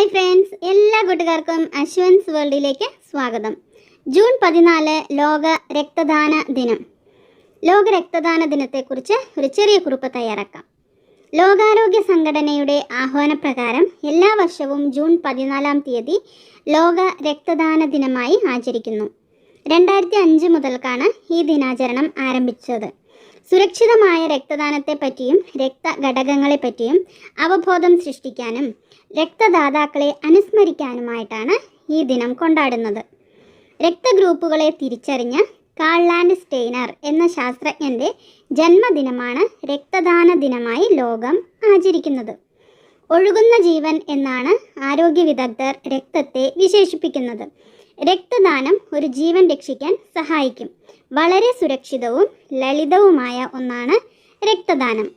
Hi friends എല്ലാ കൂട്ടുകാർക്കും അശ്വൻസ് വേൾഡിലേക്ക് സ്വാഗതം. ജൂൺ പതിനാല് ലോക രക്തദാന ദിനം. ലോക രക്തദാന ദിനത്തെക്കുറിച്ച് ഒരു ചെറിയ കുറിപ്പ് തയ്യാറാക്കാം. ലോകാരോഗ്യ സംഘടനയുടെ ആഹ്വാനപ്രകാരം എല്ലാ വർഷവും ജൂൺ പതിനാലാം തീയതി ലോക രക്തദാന ദിനമായി ആചരിക്കുന്നു. രണ്ടായിരത്തി അഞ്ച് മുതൽക്കാണ് ഈ ദിനാചരണം ആരംഭിച്ചത്. സുരക്ഷിതമായ രക്തദാനത്തെപ്പറ്റിയും രക്തഘടകങ്ങളെപ്പറ്റിയും അവബോധം സൃഷ്ടിക്കാനും രക്തദാതാക്കളെ അനുസ്മരിക്കാനുമായിട്ടാണ് ഈ ദിനം കൊണ്ടാടുന്നത്. രക്തഗ്രൂപ്പുകളെ തിരിച്ചറിഞ്ഞ കാൾലാൻഡ് സ്റ്റെയ്നർ എന്ന ശാസ്ത്രജ്ഞന്റെ ജന്മദിനമാണ് രക്തദാന ദിനമായി ലോകം ആചരിക്കുന്നത്. ഒഴുകുന്ന ജീവൻ എന്നാണ് ആരോഗ്യ വിദഗ്ധർ രക്തത്തെ വിശേഷിപ്പിക്കുന്നത്. രക്തദാനം ഒരു ജീവൻ രക്ഷിക്കാൻ സഹായിക്കും. വളരെ സുരക്ഷിതവും ലളിതവുമായ ഒന്നാണ് രക്തദാനം.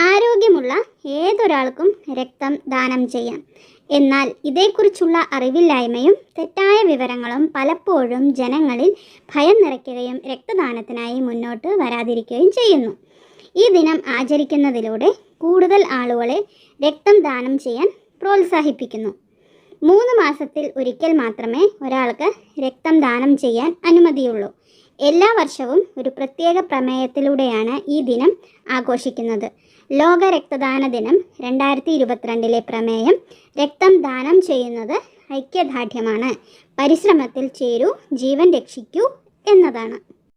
ആരോഗ്യമുള്ള ഏതൊരാൾക്കും രക്തം ദാനം ചെയ്യാം. എന്നാൽ ഇതേക്കുറിച്ചുള്ള അറിവില്ലായ്മയും തെറ്റായ വിവരങ്ങളും പലപ്പോഴും ജനങ്ങളിൽ ഭയം നിറയ്ക്കുകയും രക്തദാനത്തിനായി മുന്നോട്ട് വരാതിരിക്കുകയും ചെയ്യുന്നു. ഈ ദിനം ആചരിക്കുന്നതിലൂടെ കൂടുതൽ ആളുകളെ രക്തം ദാനം ചെയ്യാൻ പ്രോത്സാഹിപ്പിക്കുന്നു. മൂന്ന് മാസത്തിൽ ഒരിക്കൽ മാത്രമേ ഒരാൾക്ക് രക്തം ദാനം ചെയ്യാൻ അനുമതിയുള്ളൂ. എല്ലാ വർഷവും ഒരു പ്രത്യേക പ്രമേയത്തിലൂടെയാണ് ഈ ദിനം ആഘോഷിക്കുന്നത്. ലോക രക്തദാന ദിനം രണ്ടായിരത്തി ഇരുപത്തിരണ്ടിലെ പ്രമേയം രക്തം ദാനം ചെയ്യുന്നത് ഐക്യദാർഢ്യമാണ്. പരിശ്രമത്തിൽ ചേരൂ ജീവൻ രക്ഷിക്കൂ എന്നതാണ്.